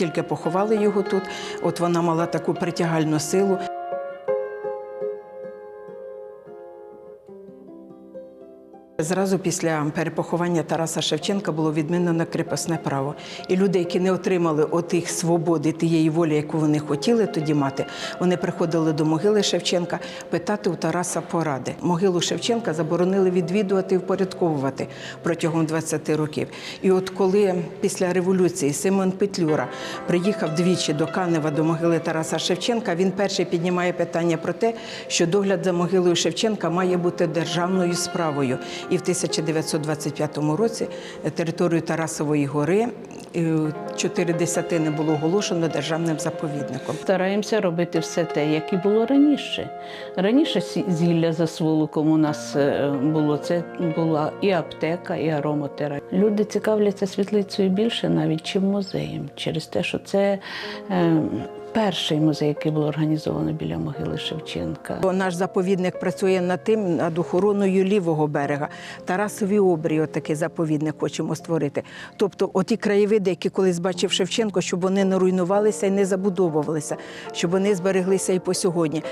тільки поховали його тут, от вона мала таку притягальну силу. Зразу після перепоховання Тараса Шевченка було відмінено кріпосне право. І люди, які не отримали отих свободи, тієї волі, яку вони хотіли тоді мати, вони приходили до могили Шевченка питати у Тараса поради. Могилу Шевченка заборонили відвідувати і впорядковувати протягом 20 років. І от коли після революції Симон Петлюра приїхав двічі до Канева до могили Тараса Шевченка, він перший піднімає питання про те, що догляд за могилою Шевченка має бути державною справою. І в 1925 році територію Тарасової гори е, чотири десятини було оголошено державним заповідником. Стараємося робити все те, як і було раніше. Раніше зілля за сволоком у нас е, було. Це була і аптека, і аромотерапія. Люди цікавляться світлицею більше навіть, чим музеєм, через те, що це е, перший музей, який було організовано біля могили Шевченка. Наш заповідник працює над тим, над охороною лівого берега. Тарасові обрії, отакий заповідник хочемо створити. Тобто, оті краєвиди, які колись бачив Шевченко, щоб вони не руйнувалися і не забудовувалися, щоб вони збереглися і по сьогодні.